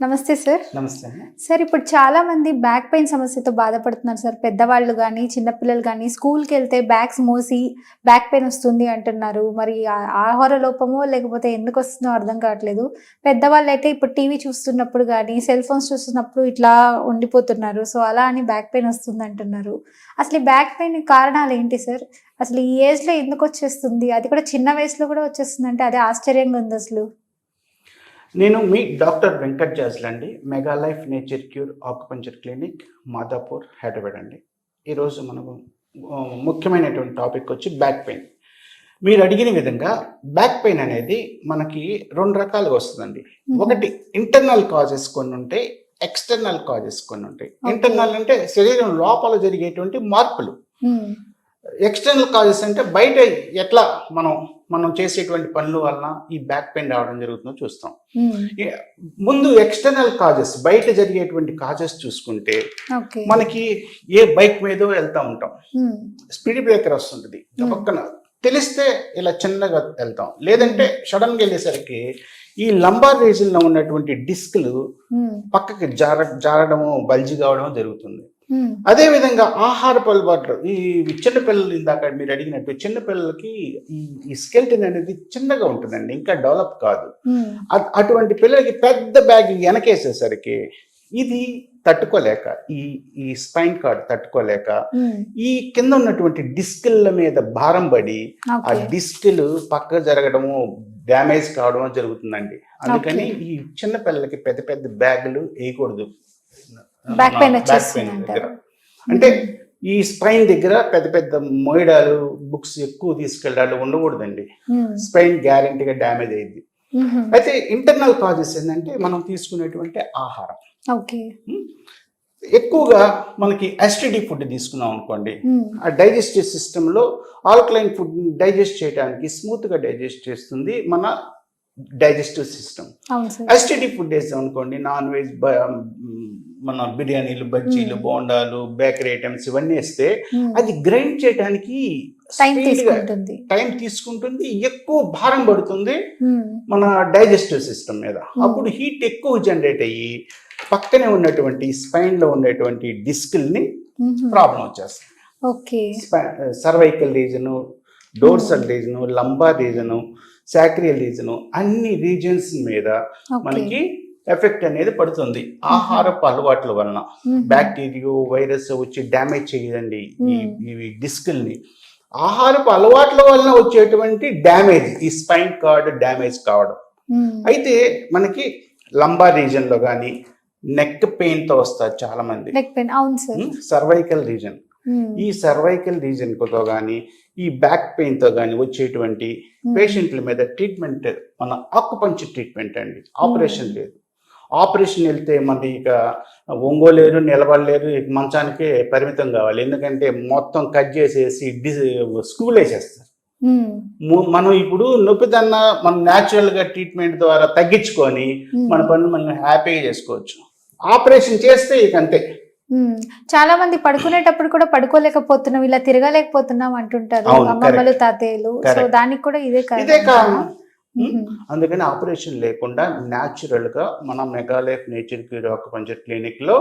నమస్తే సార్. నమస్తే సార్ ఇప్పుడు చాలా మంది బ్యాక్ పెయిన్ సమస్యతో బాధపడుతున్నారు సార్. పెద్దవాళ్ళు కానీ చిన్నపిల్లలు కానీ స్కూల్కి వెళ్తే బ్యాగ్స్ మోసి బ్యాక్ పెయిన్ వస్తుంది అంటున్నారు. మరి ఆహార లోపమో లేకపోతే ఎందుకు వస్తుందో అర్థం కావట్లేదు. పెద్దవాళ్ళు అయితే ఇప్పుడు టీవీ చూస్తున్నప్పుడు కానీ సెల్ ఫోన్స్ చూస్తున్నప్పుడు ఇట్లా ఉండిపోతున్నారు. సో అలా అని బ్యాక్ పెయిన్ వస్తుంది అంటున్నారు. అసలు ఈ బ్యాక్ పెయిన్ కారణాలు ఏంటి సార్? అసలు ఈ ఏజ్లో ఎందుకు వచ్చేస్తుంది? అది కూడా చిన్న వయసులో కూడా వచ్చేస్తుంది అంటే అదే ఆశ్చర్యంగా ఉంది అసలు. నేను మీ డాక్టర్ వెంకట్ జాజ్ల్ అండి. Mega life nature cure acupuncture clinic Madhapur Hyderabad అండి. ఈరోజు మనము ముఖ్యమైనటువంటి టాపిక్ వచ్చి బ్యాక్ పెయిన్. మీరు అడిగిన విధంగా బ్యాక్ పెయిన్ అనేది మనకి రెండు రకాలుగా వస్తుందండి. ఒకటి ఇంటర్నల్ కాజెస్ కొన్ని ఉంటాయి ఎక్స్టర్నల్ కాజెస్ కొన్ని ఉంటాయి. ఇంటర్నల్ అంటే శరీరం లోపల జరిగేటువంటి మార్పులు. ఎక్స్టర్నల్ కాజెస్ అంటే బయట ఎట్లా మనం మనం చేసేటువంటి పనుల వలన ఈ బ్యాక్ పెయిన్ రావడం జరుగుతుందో చూస్తాం. ఏ- ముందు ఎక్స్టర్నల్ కాజెస్ బయట జరిగేటువంటి కాజెస్ చూసుకుంటే మనకి ఏ బైక్ మీదో వెళ్తా ఉంటాం. స్పీడ్ బ్రేకర్ వస్తుంటుంది. పక్కన తెలిస్తే ఇలా చిన్నగా వెళ్తాం. లేదంటే సడన్గా వెళ్ళేసరికి ఈ లంబార్ రీజన్లో ఉన్నటువంటి డిస్క్లు పక్కకి జార జారడము బల్జి కావడం జరుగుతుంది. అదే విధంగా ఆహారపు అలవాట్లు ఈ చిన్నపిల్లలు ఇందాక మీరు అడిగినట్టు చిన్నపిల్లలకి ఈ ఈ స్కెల్టన్ అనేది చిన్నగా ఉంటుందండి ఇంకా డెవలప్ కాదు. అటువంటి పిల్లలకి పెద్ద బ్యాగ్ వెనకేసేసరికి ఇది తట్టుకోలేక ఈ ఈ స్పైన్ కార్డ్ తట్టుకోలేక ఈ కింద ఉన్నటువంటి డిస్కుల మీద భారం పడి ఆ డిస్కులు పక్క జరగడము డ్యామేజ్ కావడం జరుగుతుందండి. అందుకని. ఈ చిన్న పిల్లలకి పెద్ద పెద్ద బ్యాగులు వేయకూడదు. బ్యాక్ పెయిన్ అంటారు. అంటే ఈ స్పైన్ దగ్గర పెద్ద పెద్ద మోయడాలు బుక్స్ ఎక్కువ తీసుకెళ్ళడాలు ఉండకూడదండి. ఉమ్, స్పైన్ గ్యారంటీగా డ్యామేజ్ అయ్యింది ఉమ్, అయితే ఇంటర్నల్ కాజెస్ ఏంటంటే మనం తీసుకునేటువంటి ఆహారం. ఓకే. ఎక్కువగా మనకి ఎస్టిడి ఫుడ్ తీసుకున్నాం అనుకోండి. ఉమ్, ఆ డైజెస్టివ్ సిస్టంలో ఆల్కలైన్ ఫుడ్ డైజెస్ట్ చేయడానికి స్మూత్గా డైజెస్ట్ చేస్తుంది మన డైజెస్టివ్ సిస్టమ్ ఎస్టిడి ఫుడ్ వేసాం అనుకోండి నాన్ వెజ్ మన బిర్యానీలు బజ్జీలు. బోండాలు బేకరీ ఐటమ్స్ ఇవన్నీ వేస్తే అది గ్రైండ్ చేయడానికి టైం తీసుకుంటుంది. ఎక్కువ భారం పడుతుంది మన డైజెస్టివ్ సిస్టమ్ మీద. అప్పుడు హీట్ ఎక్కువ జనరేట్ అయ్యి పక్కనే ఉన్నటువంటి స్పైన్లో ఉన్నటువంటి డిస్కుల్ని ప్రాబ్లం వచ్చేస్తుంది. Okay. Cervical region dorsal region lumbar region sacral region అన్ని రీజన్స్ మీద మనకి ఎఫెక్ట్ అనేది పడుతుంది. ఆహారపు అలవాట్ల వలన. బ్యాక్టీరియా వైరస్ వచ్చి డ్యామేజ్ చేయదండి ఈ డిస్కుల్ని. ఆహారపు అలవాట్ల వలన వచ్చేటువంటి డ్యామేజ్ ఈ స్పైన్ కార్డ్ డ్యామేజ్ కావడం. అయితే మనకి లంబార్ రీజన్లో కానీ నెక్ పెయిన్తో వస్తారు చాలా మంది నెక్ పెయిన్ అవును సార్. Cervical region. ఈ సర్వైకల్ రీజన్తో కానీ ఈ బ్యాక్ పెయిన్తో కానీ వచ్చేటువంటి పేషెంట్ల మీద ట్రీట్మెంట్ మన ఆకుపంచర్ ట్రీట్మెంట్ అండి. ఆపరేషన్ లేదు. ఆపరేషన్ వెళ్తే మనకి ఇక ఒంగోలేరు నిలబడలేరు మంచానికే పరిమితం కావాలి. ఎందుకంటే మొత్తం కట్ చేసేసి డి స్కూల్ వేసేస్తారు మనం ఇప్పుడు నొప్పిదన్న మనం న్యాచురల్గా ట్రీట్మెంట్ ద్వారా తగ్గించుకొని మన పనులు మనం హ్యాపీగా చేసుకోవచ్చు. ఆపరేషన్ చేస్తే ఇక అంతే. చాలా మంది పడుకునేటప్పుడు కూడా పడుకోలేకపోతున్నాం ఇలా తిరగలేకపోతున్నాం అంటుంటారు. అమ్మమ్మలు తాతయ్యలు. సో. దానికి కూడా ఇదే ఇదే కారణం. అందుకని ఆపరేషన్ లేకుండా న్యాచురల్గా మన మెగాలైఫ్ నేచర్ క్యూర్ ఆకుపంచర్ క్లినిక్లో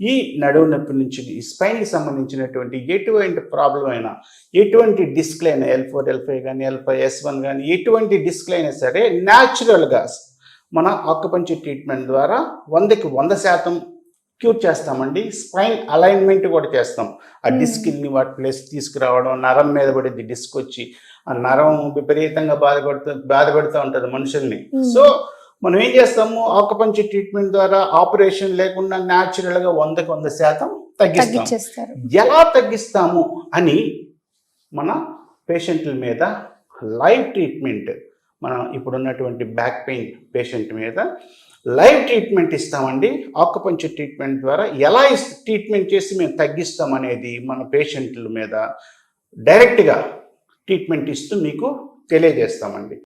ఈ నడువు నొప్పి నుంచి ఈ స్పైన్కి సంబంధించినటువంటి ఎటువంటి ప్రాబ్లం అయినా ఎటువంటి డిస్క్ అయినా ఎల్ ఫోర్ ఎల్ ఫైవ్ కానీ ఎల్ ఫైవ్ ఎస్ వన్ కానీ ఎటువంటి డిస్క్ అయినా సరే న్యాచురల్గా మన ఆకుపంచర్ ట్రీట్మెంట్ ద్వారా వందకి వంద శాతం క్యూర్ చేస్తామండి. స్పైన్ అలైన్మెంట్ కూడా చేస్తాం. ఆ. డిస్క్ని వాటి ప్లేస్ తీసుకురావడం నరం మీద పడేది డిస్క్ వచ్చి ఆ నరం విపరీతంగా బాధపడుతూ బాధపడుతూ ఉంటుంది మనుషుల్ని. సో మనం ఏం చేస్తాము? ఆకుపంచి ట్రీట్మెంట్ ద్వారా ఆపరేషన్ లేకుండా న్యాచురల్గా వందకి వంద శాతం తగ్గిస్తాం. ఎలా తగ్గిస్తాము అని మన పేషెంట్ల మీద లైవ్ ట్రీట్మెంట్ మనం ఇప్పుడున్నటువంటి బ్యాక్ పెయిన్ పేషెంట్ మీద లైవ్ ట్రీట్మెంట్ ఇస్తామండి. ఆకుపంచర్ ట్రీట్మెంట్ ద్వారా ఎలా ఇస్ ట్రీట్మెంట్ చేసి మేము తగ్గిస్తాం అనేది మన పేషెంట్ల మీద డైరెక్ట్గా ట్రీట్మెంట్ ఇస్తూ మీకు తెలియజేస్తామండి.